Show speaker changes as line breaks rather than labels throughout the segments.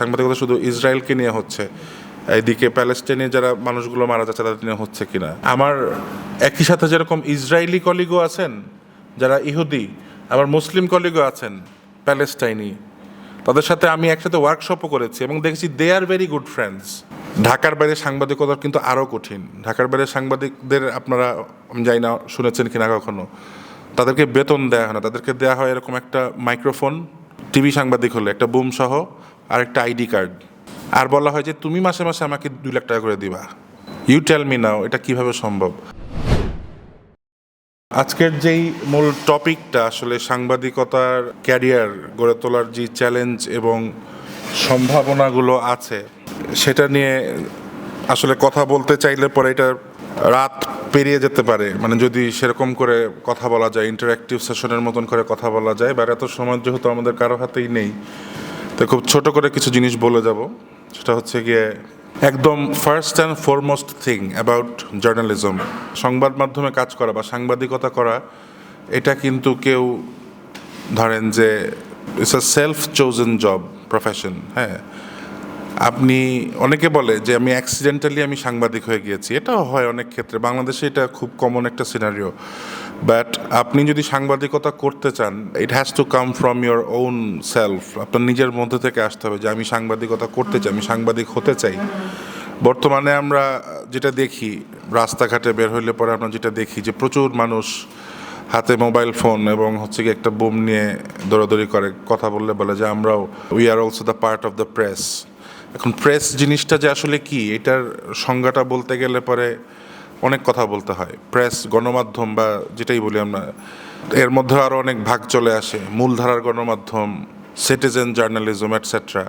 সাংবাদিকতা শুধু ইসরায়েলকে নিয়ে হচ্ছে, এইদিকে প্যালেস্টাইনে যারা মানুষগুলো মারা যাচ্ছে তাদের নিয়ে হচ্ছে কিনা? আমার একই সাথে যেরকম ইসরায়েলি কলিগও আছেন, যারা ইহুদি আমার মুসলিম কলিগও আছেন, প্যালেস্টাইনি, তাদের সাথে আমি একসাথে ওয়ার্কশপও করেছি এবং দেখেছি they are very good friends ঢাকার বাইরে সাংবাদিকতা কিন্তু আরও কঠিন। ঢাকার বাইরে সাংবাদিকদের আপনারা, আমি জানি না, শুনেছেন কিনা কখনো? তাদেরকে বেতন দেওয়া হয় না। তাদেরকে দেওয়া হয় এরকম একটা মাইক্রোফোন টিভি সাংবাদিক হলে, একটা বুম সহ। আর একটা আইডি কার্ড। আর বলা হয় যে তুমি মাসে মাসে আমাকে দুই লাখ টাকা করে দিবা। ইউ টেল মি নাও এটা কীভাবে সম্ভব? আজকের যেই মূল টপিকটা আসলে সাংবাদিকতার ক্যারিয়ার, গড়ে তোলার যে চ্যালেঞ্জ এবং সম্ভাবনাগুলো আছে, সেটা নিয়ে আসলে কথা বলতে চাইলে পরে এটা রাত পেরিয়ে যেতে পারে। মানে যদি সেরকম করে কথা বলা যায় ইন্টারাক্টিভ সেশনের মতন করে কথা বলা যায়, বা এত সময় যেহেতু আমাদের কারও হাতেই নেই তো খুব ছোট করে কিছু জিনিস বলে যাব। সেটা হচ্ছে গিয়ে একদম first and foremost thing about journalism সংবাদ মাধ্যমে কাজ করা বা সাংবাদিকতা করা, এটা কিন্তু কেউ ধরেন যে it's a self chosen job profession হ্যাঁ? আপনি, অনেকে বলে যে আমি অ্যাক্সিডেন্টালি আমি সাংবাদিক হয়ে গিয়েছি, এটাও হয় অনেক ক্ষেত্রে। বাংলাদেশে এটা খুব কমন একটা সিনারিও বাট আপনি যদি সাংবাদিকতা করতে চান it has to come from your own self আপনার নিজের মধ্যে থেকে আসতে হবে যে আমি সাংবাদিকতা করতে চাই, আমি সাংবাদিক হতে চাই। বর্তমানে আমরা যেটা দেখি, রাস্তাঘাটে বের হইলে পরে আমরা যেটা দেখি যে প্রচুর মানুষ হাতে মোবাইল ফোন এবং হচ্ছে কি একটা বুম নিয়ে দৌড়াদৌড়ি করে, কথা বললে বলে যে আমরাও we are also the part of the press এখন প্রেস জিনিসটা যে আসলে কি, এটার সংজ্ঞাটা বলতে গেলে পরে অনেক কথা বলতে হয়। প্রেস, গণমাধ্যম বা যেটাই বলি আমরা, এর মধ্যে আরও অনেক ভাগ চলে আসে। মূলধারার গণমাধ্যম সিটিজেন জার্নালিজম এটসেট্রা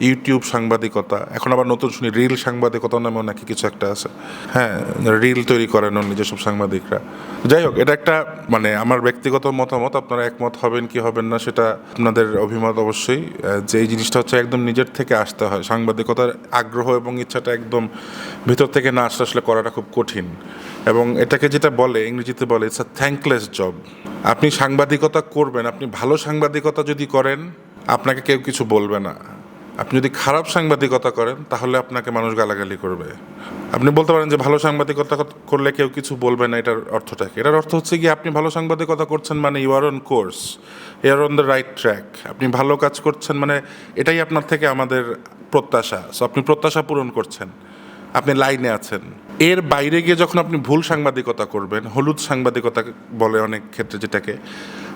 ইউটিউব সাংবাদিকতা, এখন আবার নতুন শুনি রিল সাংবাদিকতা নামেও নাকি কিছু একটা আছে। হ্যাঁ রিল তৈরি করেন অন্য যেসব সাংবাদিকরা। যাই হোক, এটা একটা মানে আমার ব্যক্তিগত মতামত, আপনারা একমত হবেন কি হবেন না সেটা আপনাদের অভিমত অবশ্যই। যে এই জিনিসটা হচ্ছে একদম নিজের থেকে আসতে হয়। সাংবাদিকতার আগ্রহ এবং ইচ্ছাটা একদম ভিতর থেকে না আসলে আসলে করাটা খুব কঠিন। এবং এটাকে যেটা বলে, ইংরেজিতে বলে ইটস আ থ্যাঙ্কলেস জব আপনি সাংবাদিকতা করবেন, আপনি ভালো সাংবাদিকতা যদি করেন, আপনাকে কেউ কিছু বলবে না। আপনি যদি খারাপ সাংবাদিকতা করেন, তাহলে আপনাকে মানুষ গালাগালি করবে। আপনি বলতে পারেন যে, ভালো সাংবাদিকতা করলে কেউ কিছু বলবে না। এটার অর্থটা কি? এটার অর্থ হচ্ছে কি, আপনি ভালো সাংবাদিকতা করছেন মানে you are on course you are on the right track আপনি ভালো কাজ করছেন মানে এটাই আপনার থেকে আমাদের প্রত্যাশা। সো আপনি প্রত্যাশা পূরণ করছেন। আপনি লাইনে আছেন। এর বাইরে গিয়ে যখন আপনি ভুল সাংবাদিকতা করবেন, হলুদ সাংবাদিকতা বলে অনেক ক্ষেত্রে যেটাকে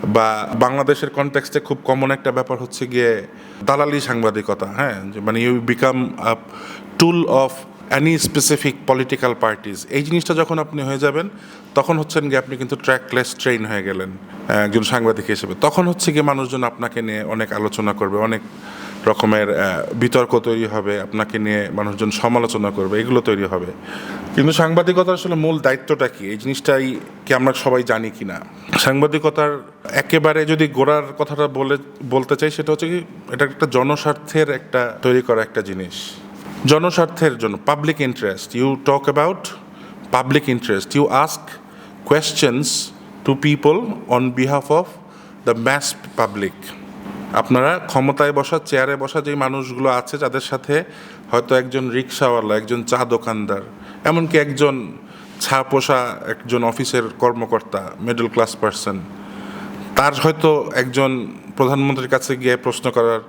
বা বাংলাদেশের কনটেক্সটে খুব কমন একটা ব্যাপার হচ্ছে গিয়ে দালালি সাংবাদিকতা হ্যাঁ? মানে you become tool of any specific political parties এই জিনিসটা যখন আপনি হয়ে যাবেন, তখন হচ্ছেন গিয়ে আপনি কিন্তু ট্র্যাকলেস ট্রেন হয়ে গেলেন একজন সাংবাদিক হিসেবে। তখন হচ্ছে গিয়ে মানুষজন আপনাকে নিয়ে অনেক আলোচনা করবে, অনেক রকমের বিতর্ক তৈরি হবে, আপনাকে নিয়ে মানুষজন সমালোচনা করবে, এগুলো তৈরি হবে। কিন্তু সাংবাদিকতার আসলে মূল দায়িত্বটা কি? এই জিনিসটাই কি আমরা সবাই জানি কি না সাংবাদিকতার একেবারে যদি গোড়ার কথাটা বলে, বলতে চাই, সেটা হচ্ছে কি, এটা একটা জনস্বার্থের একটা, তৈরি করা একটা জিনিস। জনস্বার্থের জন্য public interest you talk about public interest you ask questions to people on behalf of the mass public আপনারা ক্ষমতায় বসা, চেয়ারে বসা যেই মানুষগুলো আছে, যাদের সাথে হয়তো একজন রিক্সাওয়ালা, একজন চা দোকানদার, এমনকি একজন ছা পোষা একজন অফিসের কর্মকর্তা মিডল ক্লাস পার্সন তার হয়তো একজন প্রধানমন্ত্রীর কাছে গিয়ে প্রশ্ন করার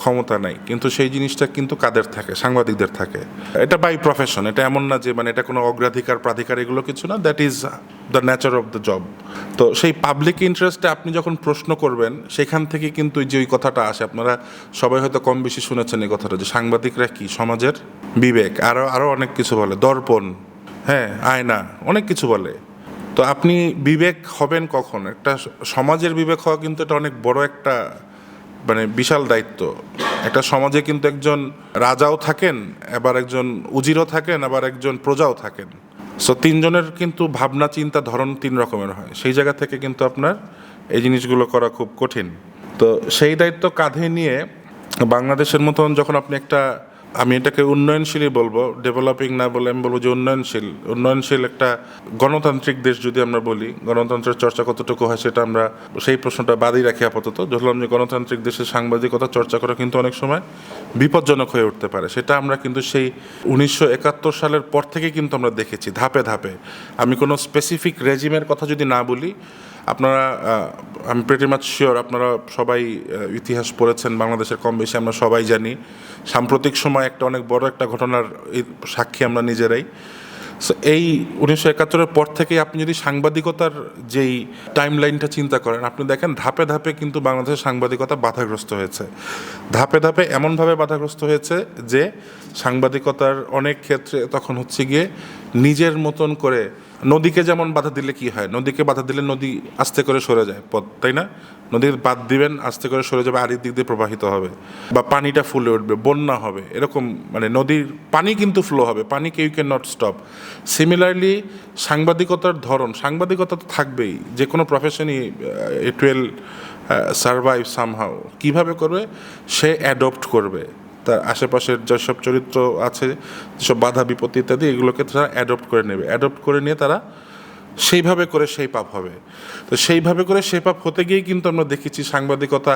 ক্ষমতা নাই, কিন্তু সেই জিনিসটা কিন্তু কাদের থাকে? সাংবাদিকদের থাকে। এটা বাই প্রফেশন এটা এমন না যে মানে এটা কোনো অগ্রাধিকার, প্রাধিকার এগুলো কিছু না that is the nature of the job তো সেই পাবলিক ইন্টারেস্টে আপনি যখন প্রশ্ন করবেন, সেখান থেকে কিন্তু যে ওই কথাটা আসে, আপনারা সবাই হয়তো কম বেশি শুনেছেন এই কথাটা, যে সাংবাদিকরা কি? সমাজের বিবেক। আরও আরও অনেক কিছু বলে, দর্পণ হ্যাঁ আয়না, অনেক কিছু বলে। তো আপনি বিবেক হবেন কখন? একটা সমাজের বিবেক হওয়া কিন্তু এটা অনেক বড় একটা মানে বিশাল দায়িত্ব। একটা সমাজে কিন্তু একজন রাজাও থাকেন, আবার একজন উজিরও থাকেন, আবার একজন প্রজাও থাকেন। সো তিনজনের কিন্তু ভাবনা, চিন্তা, ধরন তিন রকমের হয়। সেই জায়গা থেকে কিন্তু আপনার এই জিনিসগুলো করা খুব কঠিন। তো সেই দায়িত্ব কাঁধে নিয়ে বাংলাদেশের মতন যখন আপনি একটা আমি এটাকে উন্নয়নশীলই বলব ডেভেলপিং না বলে আমি বলব যে উন্নয়নশীল। উন্নয়নশীল একটা গণতান্ত্রিক দেশ যদি আমরা বলি, গণতন্ত্রের চর্চা কতটুকু হয় সেটা আমরা সেই প্রশ্নটা বাদই রাখি আপাতত। ধরলাম যে গণতান্ত্রিক দেশের সাংবাদিকতা চর্চা করা কিন্তু অনেক সময় বিপজ্জনক হয়ে উঠতে পারে। সেটা আমরা কিন্তু সেই উনিশশো একাত্তর সালের পর থেকে কিন্তু আমরা দেখেছি, ধাপে ধাপে। আমি কোনো স্পেসিফিক রেজিমের কথা যদি না বলি আপনারা আমি প্রেটি মাছ শিওর আপনারা সবাই ইতিহাস পড়েছেন, বাংলাদেশের কম বেশি আমরা সবাই জানি। সাম্প্রতিক সময় একটা অনেক বড় একটা ঘটনার সাক্ষী আমরা নিজেরাই। এই উনিশশো একাত্তরের পর থেকে আপনি যদি সাংবাদিকতার যেই টাইম লাইনটা চিন্তা করেন, আপনি দেখেন ধাপে ধাপে কিন্তু বাংলাদেশের সাংবাদিকতা বাধাগ্রস্ত হয়েছে। ধাপে ধাপে এমনভাবে বাধাগ্রস্ত হয়েছে যে সাংবাদিকতার অনেক ক্ষেত্রে তখন হচ্ছে গিয়ে নিজের মতন করে, নদীকে যেমন বাধা দিলে কি হয়? নদীকে বাধা দিলে নদী আস্তে করে সরে যায় পথ, তাই না? নদীর বাদ দিবেন, আস্তে করে সরে যাবে, আরেক দিক দিয়ে প্রবাহিত হবে বা পানিটা ফুলে উঠবে, বন্যা হবে, এরকম মানে নদীর পানি কিন্তু ফ্লো হবে পানিকে you can not stop similarly সাংবাদিকতার ধরন, সাংবাদিকতা তো থাকবেই, যে কোনো প্রফেশনই ইট উইল সার্ভাইভ সামহাও কীভাবে করবে? সে অ্যাডপ্ট করবে। তার আশেপাশের যেসব চরিত্র আছে, যেসব বাধা, বিপত্তি ইত্যাদি, এগুলোকে তারা অ্যাডপ্ট করে নেবে। অ্যাডপ্ট করে নিয়ে তারা সেইভাবে করে সেই পাপ হবে। তো সেইভাবে করে সেই পাপ হতে গিয়েই কিন্তু আমরা দেখেছি সাংবাদিকতা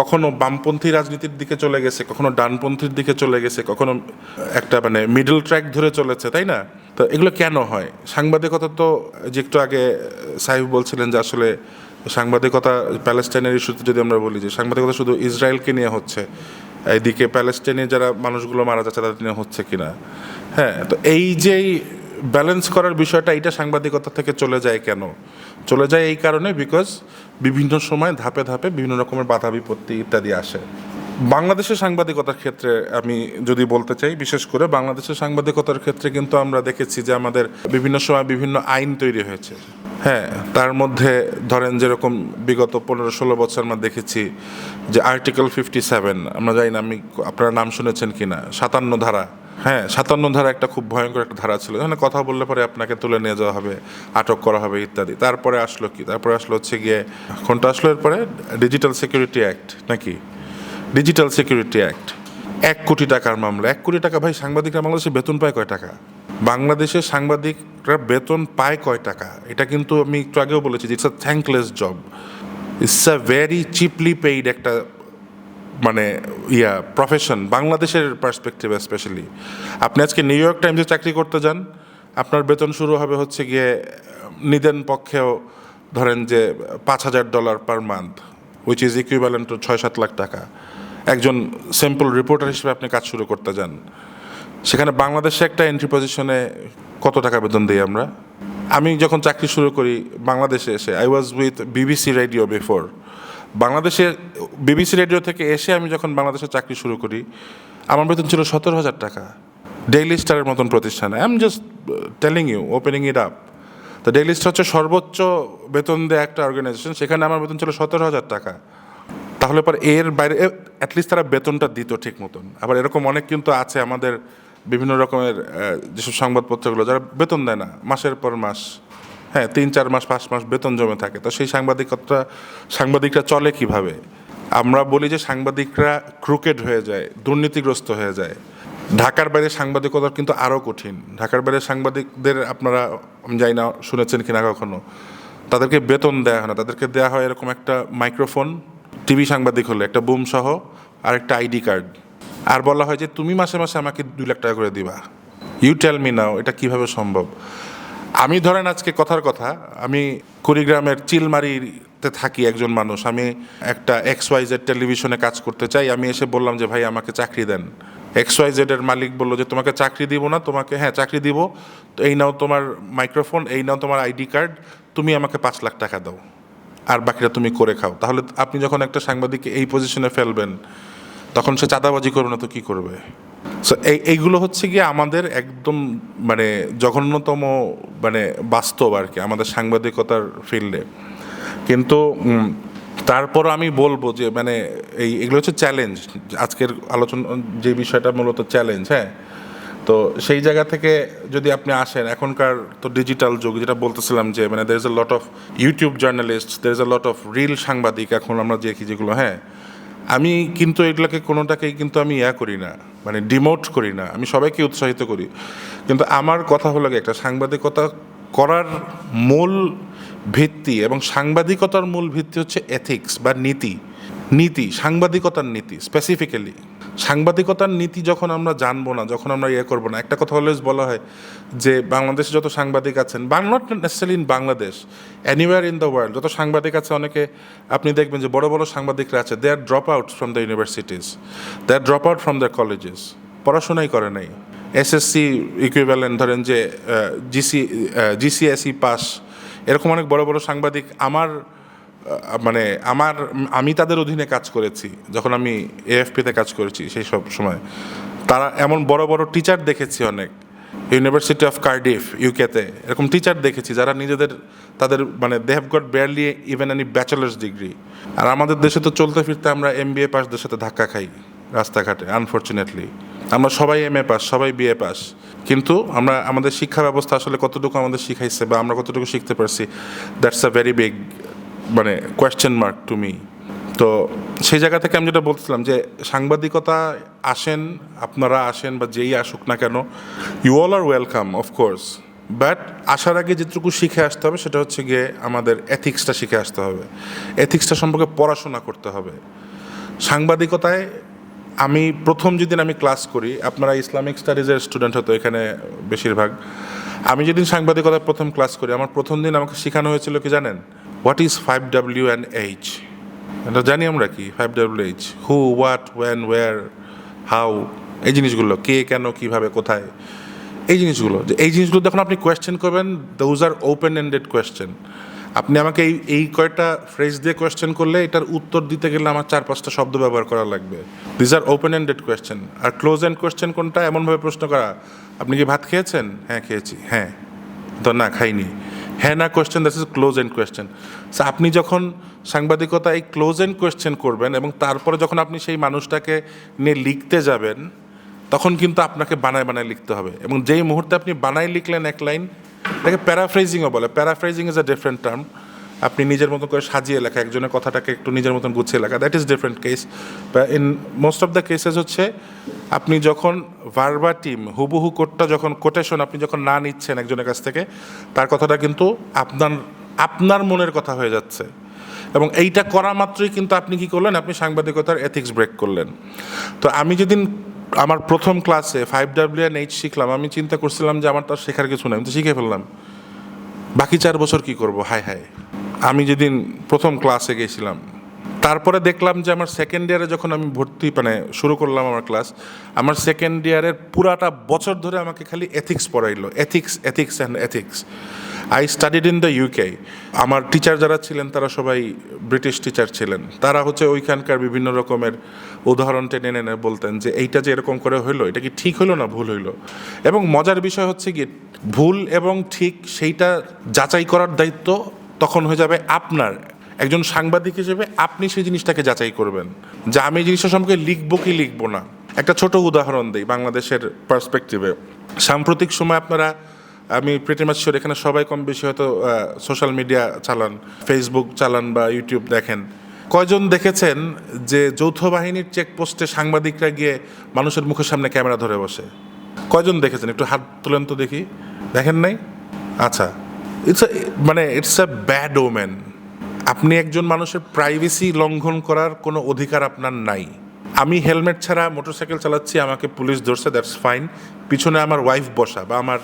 কখনো বামপন্থী রাজনীতির দিকে চলে গেছে, কখনো ডানপন্থীর দিকে চলে গেছে, কখনো একটা মানে মিডল ট্র্যাক ধরে চলেছে, তাই না? তো এগুলো কেন হয়? সাংবাদিকতা তো যে একটু আগে সাহেব বলছিলেন যে আসলে সাংবাদিকতা প্যালেস্টাইনের ইস্যুতে যদি আমরা বলি যে সাংবাদিকতা শুধু ইসরায়েলকে নিয়ে হচ্ছে এইদিকে প্যালেস্টাইনে যারা মানুষগুলো মারা যাচ্ছে, তাদের হচ্ছে কিনা? হ্যাঁ তো এই যেই ব্যালেন্স করার বিষয়টা এটা সাংবাদিকতা থেকে চলে যায় কেন? চলে যায় এই কারণে বিকজ বিভিন্ন সময় ধাপে ধাপে বিভিন্ন রকমের বাধা বিপত্তি ইত্যাদি আসে। বাংলাদেশের সাংবাদিকতার ক্ষেত্রে আমি যদি বলতে চাই, বিশেষ করে বাংলাদেশের সাংবাদিকতার ক্ষেত্রে কিন্তু আমরা দেখেছি যে আমাদের বিভিন্ন সময় বিভিন্ন আইন তৈরি হয়েছে। হ্যাঁ তার মধ্যে ধরেন যেরকম বিগত পনেরো ষোলো বছর আমরা দেখেছি যে আর্টিকেল ফিফটি সেভেন আমরা জানি না আমি আপনারা নাম শুনেছেন কিনা, সাতান্ন ধারা। হ্যাঁ সাতান্ন ধারা একটা খুব ভয়ঙ্কর একটা ধারা ছিল। এখানে কথা বললে পরে আপনাকে তুলে নিয়ে যাওয়া হবে, আটক করা হবে ইত্যাদি। তারপরে আসলো কি? তারপরে আসলো হচ্ছে গিয়ে কোনটা আসলো এরপরে ডিজিটাল সিকিউরিটি অ্যাক্ট নাকি? ডিজিটাল সিকিউরিটি অ্যাক্ট এক কোটি টাকার মামলা। এক কোটি টাকা, ভাই, সাংবাদিকরা বাংলাদেশে বেতন পায় কয় টাকা? বাংলাদেশে সাংবাদিকরা বেতন পায় কয় টাকা? এটা কিন্তু আমি একটু আগেও বলেছি it's a thankless job it's a very cheaply paid একটা মানে ইয়া প্রফেশন বাংলাদেশের পার্সপেক্টিভ স্পেশালি আপনি আজকে নিউ ইয়র্ক টাইমসে চাকরি করতে যান, আপনার বেতন শুরু হবে হচ্ছে গিয়ে, নিদেন পক্ষেও ধরেন যে পাঁচ হাজার dollar per month which is equivalent to ছয় সাত লাখ টাকা। একজন সিম্পল রিপোর্টার হিসেবে আপনি কাজ শুরু করতে যান। সেখানে বাংলাদেশে একটা এন্ট্রি পজিশনে কত টাকা বেতন দিই আমরা? আমি যখন চাকরি শুরু করি বাংলাদেশে এসে I was with BBC radio before বাংলাদেশে বিবিসি রেডিও থেকে এসে আমি যখন বাংলাদেশে চাকরি শুরু করি, আমার বেতন ছিল সতেরো হাজার টাকা। ডেইলি স্টারের মতন প্রতিষ্ঠানে। I am just telling you opening it up তো ডেইলি স্টার হচ্ছে সর্বোচ্চ বেতন দেয় একটা অর্গানাইজেশন সেখানে আমার বেতন ছিল সতেরো হাজার টাকা। তাহলে পর এর বাইরে অ্যাটলিস্ট তারা বেতনটা দিত ঠিক মতন। আবার এরকম অনেক কিন্তু আছে আমাদের বিভিন্ন রকমের যেসব সংবাদপত্রগুলো, যারা বেতন দেয় না, মাসের পর মাস হ্যাঁ তিন, চার মাস, পাঁচ মাস বেতন জমে থাকে। তো সেই সাংবাদিকতা, সাংবাদিকরা চলে কীভাবে? আমরা বলি যে সাংবাদিকরা ক্রুকেড হয়ে যায়, দুর্নীতিগ্রস্ত হয়ে যায়। ঢাকার বাইরে সাংবাদিকতা কিন্তু আরও কঠিন। ঢাকার বাইরে সাংবাদিকদের আপনারা, আমি জানি না, শুনেছেন কিনা কখনো? তাদেরকে বেতন দেওয়া হয় না। তাদেরকে দেওয়া হয় এরকম একটা মাইক্রোফোন টিভি সাংবাদিক হলে, একটা বুম সহ আর একটা আইডি কার্ড। আর বলা হয় যে, তুমি মাসে মাসে আমাকে দুই লাখ টাকা করে দিবা। ইউ টেল মি নাও এটা কীভাবে সম্ভব? আমি ধরেন আজকে কথার কথা, আমি কুড়িগ্রামের চিলমারিতে থাকি একজন মানুষ। আমি একটা এক্স ওয়াই জেড টেলিভিশনে কাজ করতে চাই। আমি এসে বললাম যে, ভাই, আমাকে চাকরি দেন। এক্স ওয়াই জেডের মালিক বলল যে, তোমাকে চাকরি দিব না, তোমাকে হ্যাঁ চাকরি দিব। তো এই নাও তোমার মাইক্রোফোন, এই নাও তোমার আইডি কার্ড। তুমি আমাকে পাঁচ লাখ টাকা দাও। আর বাকিটা তুমি করে খাও। তাহলে আপনি যখন একটা সাংবাদিককে এই পজিশনে ফেলবেন তখন সে চাঁদাবাজি করবে না তো কী করবে? সো এই এইগুলো হচ্ছে গিয়ে আমাদের একদম মানে জঘন্যতম মানে বাস্তব আর কি আমাদের সাংবাদিকতার ফিল্ডে। কিন্তু উম, তারপর আমি বলব যে মানে এই এগুলো হচ্ছে চ্যালেঞ্জ আজকের আলোচনা যে বিষয়টা মূলত চ্যালেঞ্জ হ্যাঁ? তো সেই জায়গা থেকে যদি আপনি আসেন, এখনকার তো ডিজিটাল যুগ, যেটা বলতেছিলাম যে মানে there is a lot of YouTube journalist there is a lot of reel সাংবাদিক এখন আমরা দেখি যেগুলো হ্যাঁ। আমি কিন্তু এগুলোকে কোনোটাকেই কিন্তু আমি ইয়া করি না মানে ডিমোট করি না, আমি সবাইকে উৎসাহিত করি। কিন্তু আমার কথা হলো একটা সাংবাদিকতা করার মূল ভিত্তি এবং সাংবাদিকতার মূল ভিত্তি হচ্ছে এথিক্স বা নীতি। নীতি, সাংবাদিকতার নীতি স্পেসিফিক্যালি সাংবাদিকতার নীতি যখন আমরা জানব না, যখন আমরা ইয়ে করব না, একটা কথা অলওয়েজ বলা হয় যে বাংলাদেশে যত সাংবাদিক আছেন not necessary in Bangladesh anywhere in the world যত সাংবাদিক আছে অনেকে, আপনি দেখবেন যে বড় বড় সাংবাদিকরা আছে they are drop out from the universities they are drop out from the colleges পড়াশোনাই করে নাই। এসএসসি ইকুইভ্যালেন্ট ধরেন যে জিসি জিসিএসই পাস এরকম অনেক বড় বড় সাংবাদিক আমার মানে আমার, আমি তাদের অধীনে কাজ করেছি, যখন আমি এএফপিতে কাজ করেছি সেই সব সময়। তারা এমন বড় বড় টিচার দেখেছি অনেক ইউনিভার্সিটি অফ কার্ডিফ ইউকেতে এরকম টিচার দেখেছি যারা নিজেদের, তাদের মানে they have got barely even any bachelor's degree আর আমাদের দেশে তো চলতে ফিরতে আমরা এম বি এ পাসদের সাথে ধাক্কা খাই, রাস্তাঘাটে আনফর্চুনেটলি আমরা সবাই এম এ পাস সবাই বিএ পাস কিন্তু আমরা, আমাদের শিক্ষা ব্যবস্থা আসলে কতটুকু আমাদের শিখাইছে বা আমরা কতটুকু শিখতে পারছি দ্যাটস আ ভেরি বিগ মানে কোয়েশ্চেন মার্ক টু মি তো সেই জায়গা থেকে আমি যেটা বলছিলাম যে সাংবাদিকতা আসেন, আপনারা আসেন বা যেই আসুক না কেন you all are welcome of course but আসার আগে যেটুকু শিখে আসতে হবে সেটা হচ্ছে গিয়ে আমাদের এথিক্সটা শিখে আসতে হবে। এথিক্সটা সম্পর্কে পড়াশোনা করতে হবে। সাংবাদিকতায় আমি প্রথম যেদিন আমি ক্লাস করি, আপনারা ইসলামিক স্টাডিজের স্টুডেন্ট হতো এখানে বেশিরভাগ, আমি যেদিন সাংবাদিকতায় প্রথম ক্লাস করি, আমার প্রথম দিন আমাকে শেখানো হয়েছিল কি জানেন? What is five W and H এটা জানি আমরা কি five W H who what when where how এই জিনিসগুলো, কে, কেন, কীভাবে, কোথায়? এই জিনিসগুলো, যে এই জিনিসগুলো যখন আপনি কোয়েশ্চেন করবেন those are open ended question আপনি আমাকে এই এই কয়টা ফ্রেজ দিয়ে কোয়েশ্চেন করলে, এটার উত্তর দিতে গেলে আমার চার পাঁচটা শব্দ ব্যবহার করা লাগবে। These are open ended question R close end question কোনটা? এমনভাবে প্রশ্ন করা, আপনি কি ভাত খেয়েছেন? হ্যাঁ খেয়েছি। হ্যাঁ। তো না, খাইনি। হ্যাঁ না question that is close end question so আপনি যখন সাংবাদিকতা এই ক্লোজ এন্ড কোয়েশ্চেন করবেন এবং তারপরে যখন আপনি সেই মানুষটাকে নিয়ে লিখতে যাবেন, তখন কিন্তু আপনাকে বানায় বানায় লিখতে হবে। এবং যেই মুহূর্তে আপনি বানায় লিখলেন এক লাইন তাকে প্যারাফ্রেজিংও বলে। Paraphrasing is a different term আপনি নিজের মতো করে সাজিয়ে লেখা, একজনের কথাটাকে একটু নিজের মতন গুছিয়ে লেখা that is different case in most of the cases হচ্ছে আপনি যখন ভার্বা টিম হুবহু কোটটা যখন কোটেশন আপনি যখন না নিচ্ছেন একজনের কাছ থেকে, তার কথাটা কিন্তু আপনার আপনার মনের কথা হয়ে যাচ্ছে। এবং এইটা করা মাত্রই কিন্তু আপনি কি করলেন? আপনি সাংবাদিকতার এথিক্স ব্রেক করলেন। তো আমি যেদিন আমার প্রথম ক্লাসে ফাইভ ডাব্লিউ এইচ শিখলাম, আমি চিন্তা করছিলাম যে আমার তার শেখার কিছু নেই, আমি তো শিখে ফেললাম। বাকি চার বছর কি করব? হায় হায়। আমি যেদিন প্রথম ক্লাসে গেছিলাম তারপরে দেখলাম যে আমার সেকেন্ড ইয়ারে যখন আমি ভর্তি মানে শুরু করলাম আমার ক্লাস আমার সেকেন্ড ইয়ারের পুরাটা বছর ধরে আমাকে খালি ethics পড়াইলো। Ethics ethics and ethics I studied in the UK আমার টিচার যারা ছিলেন, তারা সবাই ব্রিটিশ টিচার ছিলেন। তারা হচ্ছে ওইখানকার বিভিন্ন রকমের উদাহরণ টেনে এনে বলতেন যে, এইটা যে এরকম করে হইল, এটা কি ঠিক হলো না ভুল হইল? এবং মজার বিষয় হচ্ছে কি ভুল এবং ঠিক সেইটা যাচাই করার দায়িত্ব তখন হয়ে যাবে আপনার। একজন সাংবাদিক হিসেবে আপনি সেই জিনিসটাকে যাচাই করবেন। যে আমি এই জিনিসটা সম্পর্কে লিখব কি লিখব না। একটা ছোট উদাহরণ দিই বাংলাদেশের পার্সপেক্টিভে সাম্প্রতিক সময় আপনারা, আমি প্রিটিমাচ শিওর এখানে সবাই কম বেশি হয়তো সোশ্যাল মিডিয়া চালান ফেসবুক চালান বা ইউটিউব দেখেন। কয়জন দেখেছেন যে যৌথ বাহিনীর চেকপোস্টে সাংবাদিকরা গিয়ে মানুষের মুখের সামনে ক্যামেরা ধরে বসে? কয়জন দেখেছেন? একটু হাত তুলেন তো দেখি। দেখেন নাই? আচ্ছা। ইটস মানে ইটস আ ব্যাড ওমেন আপনি একজন মানুষের প্রাইভেসি লঙ্ঘন করার কোনো অধিকার আপনার নাই। আমি হেলমেট ছাড়া মোটরসাইকেল চালাচ্ছি, আমাকে পুলিশ ধরছে দ্যাটস ফাইন পিছনে আমার ওয়াইফ বসা বা আমার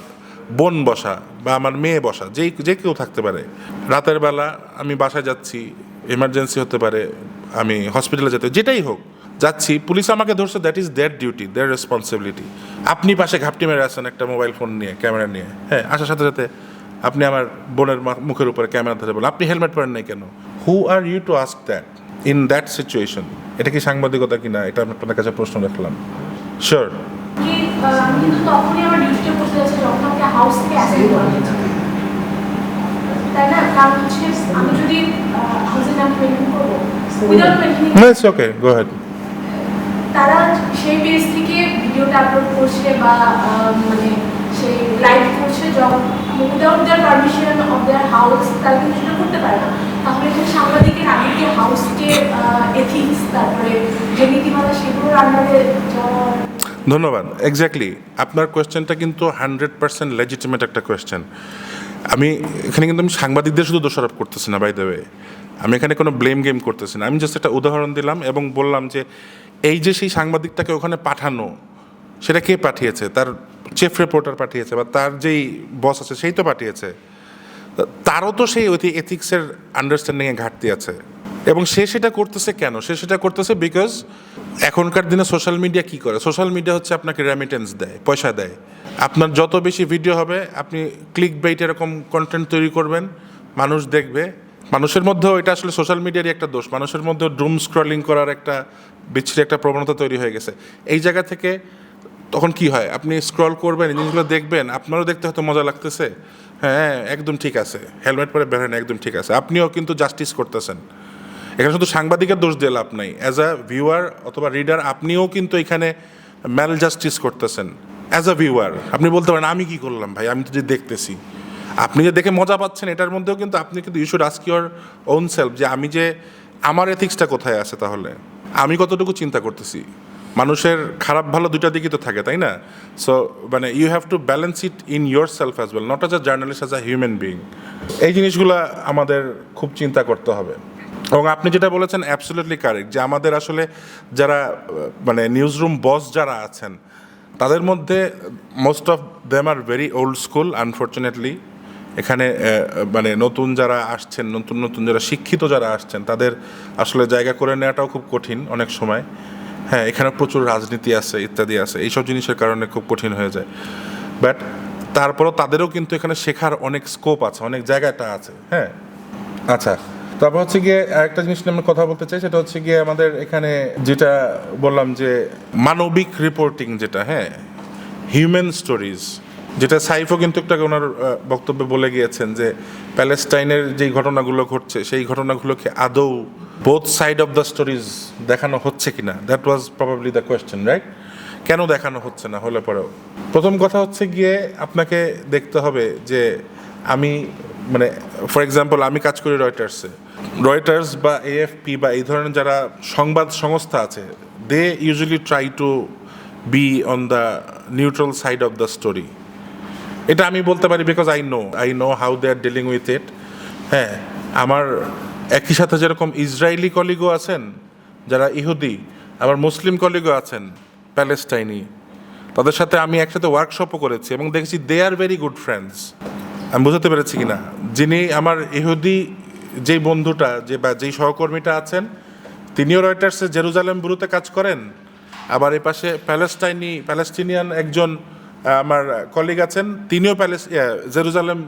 বোন বসা বা আমার মেয়ে বসা যেই যে কেউ থাকতে পারে। রাতের বেলা আমি বাসায় যাচ্ছি এমার্জেন্সি হতে পারে, আমি হসপিটালে যেতে, যেটাই হোক, যাচ্ছি, পুলিশ আমাকে ধরছে that is their duty their responsibility আপনি পাশে ঘাপটি মেরে আছেন একটা মোবাইল ফোন নিয়ে ক্যামেরা নিয়ে হ্যাঁ আসার সাথে সাথে আপনি আমার বোনের মুখের উপরে ক্যামেরা ধরে বলেন আপনি হেলমেট পরেন নাই কেন? Who are you to ask that in that situation এটা কি সাংবাদিকতা কিনা? এটা আমি আপনার কাছে প্রশ্ন রাখলাম। শিওর
বসে
ওকে গো হেড
তারা সেই পেজ থেকে ভিডিওটা আপলোড করছে বা মানে সেই লাইভ করছে যখন without their permission of their house তারা কিন্তু সেটা করতে পারে না। তাহলে যে সাংবাদিকের আগে হাউসকে এথিক্স তারপরে যে নীতিমালা সেগুলোর আন্ডারে
ধন্যবাদ। এক্স্যাক্টলি আপনার কোয়েশ্চেনটা কিন্তু হান্ড্রেড পার্সেন্ট লেজিটিমেট একটা কোয়েশ্চেন আমি, এখানে কিন্তু আমি সাংবাদিকদের শুধু দোষারোপ করতেছি না বাই দেবে আমি এখানে কোনো ব্লেম গেম করতেছি না। আমি জাস্ট একটা উদাহরণ দিলাম এবং বললাম যে, এই যে সেই সাংবাদিকটাকে ওখানে পাঠানো, সেটা কে পাঠিয়েছে? তার চিফ রিপোর্টার পাঠিয়েছে বা তার যেই বস আছে সেই তো পাঠিয়েছে। তারও তো সেই ওই এথিক্সের আন্ডারস্ট্যান্ডিংয়ে ঘাটতি আছে। এবং সে সেটা করতেছে কেন? সে সেটা করতেছে বিকজ এখনকার দিনে সোশ্যাল মিডিয়া কি করে? সোশ্যাল মিডিয়া হচ্ছে আপনাকে রেমিটেন্স দেয়, পয়সা দেয়। আপনার যত বেশি ভিডিও হবে, আপনি ক্লিক বেইট এরকম কন্টেন্ট তৈরি করবেন, মানুষ দেখবে। মানুষের মধ্যেও এটা আসলে সোশ্যাল মিডিয়ারই একটা দোষ। মানুষের মধ্যেও ড্রুম স্ক্রলিং করার একটা বিচ্ছিরি একটা প্রবণতা তৈরি হয়ে গেছে। এই জায়গা থেকে তখন কি হয়? আপনি স্ক্রল করবেন জিনিসগুলো দেখবেন, আপনারও দেখতে হয়তো মজা লাগতেছে। হ্যাঁ একদম ঠিক আছে। হেলমেট পরে বেরোন একদম ঠিক আছে। আপনিও কিন্তু জাস্টিস করতেছেন। এখানে শুধু সাংবাদিকের দোষ দিয়ে লাভ নাই। অ্যাজ আ ভিউয়ার অথবা রিডার আপনিও কিন্তু এখানে ম্যাল জাস্টিস করতেছেন। অ্যাজ আ ভিউয়ার আপনি বলতে পারেন, আমি কি করলাম ভাই? আমি তো যে দেখতেছি। আপনি যে দেখে মজা পাচ্ছেন, এটার মধ্যেও কিন্তু আপনি কিন্তু you should ask your own self যে, আমি যে, আমার এথিক্সটা কোথায় আছে তাহলে? আমি কতটুকু চিন্তা করতেছি? মানুষের খারাপ ভালো দুইটা দিকই তো থাকে, তাই না? সো মানে you have to balance it in your self as well not as a journalist as a human being এই জিনিসগুলো আমাদের খুব চিন্তা করতে হবে। এবং আপনি যেটা বলেছেন অ্যাবসোলিউটলি কারেক্ট যে আমাদের আসলে যারা মানে নিউজ রুম বস যারা আছেন, তাদের মধ্যে most of them are very old school unfortunately এখানে মানে নতুন যারা আসছেন, নতুন নতুন যারা শিক্ষিত যারা আসছেন, তাদের আসলে জায়গা করে নেওয়াটাও খুব কঠিন অনেক সময়। হ্যাঁ এখানে প্রচুর রাজনীতি আছে, ইত্যাদি আছে। এইসব জিনিসের কারণে খুব কঠিন হয়ে যায়। বাট তারপরও তাদেরও কিন্তু এখানে শেখার অনেক স্কোপ আছে, অনেক জায়গাটা আছে। হ্যাঁ আচ্ছা। তারপর হচ্ছে গিয়ে আরেকটা জিনিস নিয়ে আমি কথা বলতে চাই, সেটা হচ্ছে গিয়ে আমাদের এখানে যেটা বললাম যে মানবিক রিপোর্টিং যেটা হ্যাঁ হিউম্যান স্টোরিজ যেটা সাইফও কিন্তু একটা ওনার বক্তব্যে বলে গিয়েছেন যে প্যালেস্টাইনের যেই ঘটনাগুলো ঘটছে, সেই ঘটনাগুলোকে আদৌ both side of the stories দেখানো হচ্ছে কিনা? That was probably the question right কেন দেখানো হচ্ছে না হলে পরেও? প্রথম কথা হচ্ছে গিয়ে আপনাকে দেখতে হবে যে আমি মানে ফর এক্সাম্পল আমি কাজ করি রয়টার্সে রয়টার্স বা এএফপি বা এই ধরনের যারা সংবাদ সংস্থা আছে they usually try to be on the neutral side of the story এটা আমি বলতে পারি because I know I know how they are dealing with it হ্যাঁ আমার একই সাথে যেরকম ইসরায়েলি কলিগও আছেন, যারা ইহুদি, আবার মুসলিম কলিগও আছেন, প্যালেস্টাইনি, তাদের সাথে আমি একসাথে ওয়ার্কশপও করেছি এবং দেখেছি they are very good friends আমি বুঝতে পেরেছি কি না যিনি আমার ইহুদি যেই বন্ধুটা, যে বা যেই সহকর্মীটা আছেন, তিনিও রয়টার্সে জেরুজালেম ব্যুরোতে কাজ করেন, আবার এই পাশে প্যালেস্টাইনি, প্যালেস্টিনিয়ান একজন আমার কলিগ আছেন, তিনিও প্যালেস জেরুজালেম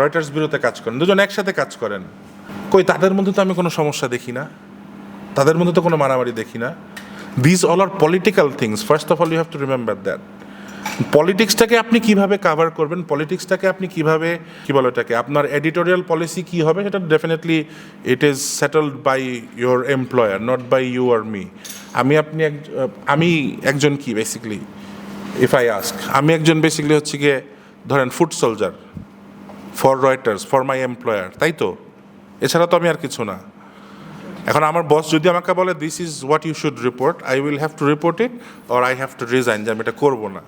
রয়টার্স ব্যুরোতে কাজ করেন। দুজন একসাথে কাজ করেন। কই, তাদের মধ্যে তো আমি কোনো সমস্যা দেখি না। তাদের মধ্যে তো কোনো মারামারি দেখি না। This all are political things first of all you have to remember that পলিটিক্সটাকে আপনি কীভাবে কাভার করবেন? পলিটিক্সটাকে আপনি কীভাবে, কি বলে এটাকে আপনার এডিটোরিয়াল পলিসি কি হবে? সেটা definitely it is settled by your employer not by you or me আমি আপনি এক আমি একজন কি বেসিক্যালি ইফ আই আস্ক আমি একজন বেসিকলি হচ্ছে গিয়ে, ধরেন foot soldier for Reuters for my employer তাই তো? এছাড়া তো আমি আর কিছু না। এখন আমার বস যদি আমাকে বলে this is what you should report I will have to report it or I have to resign যে আমি এটা করব না।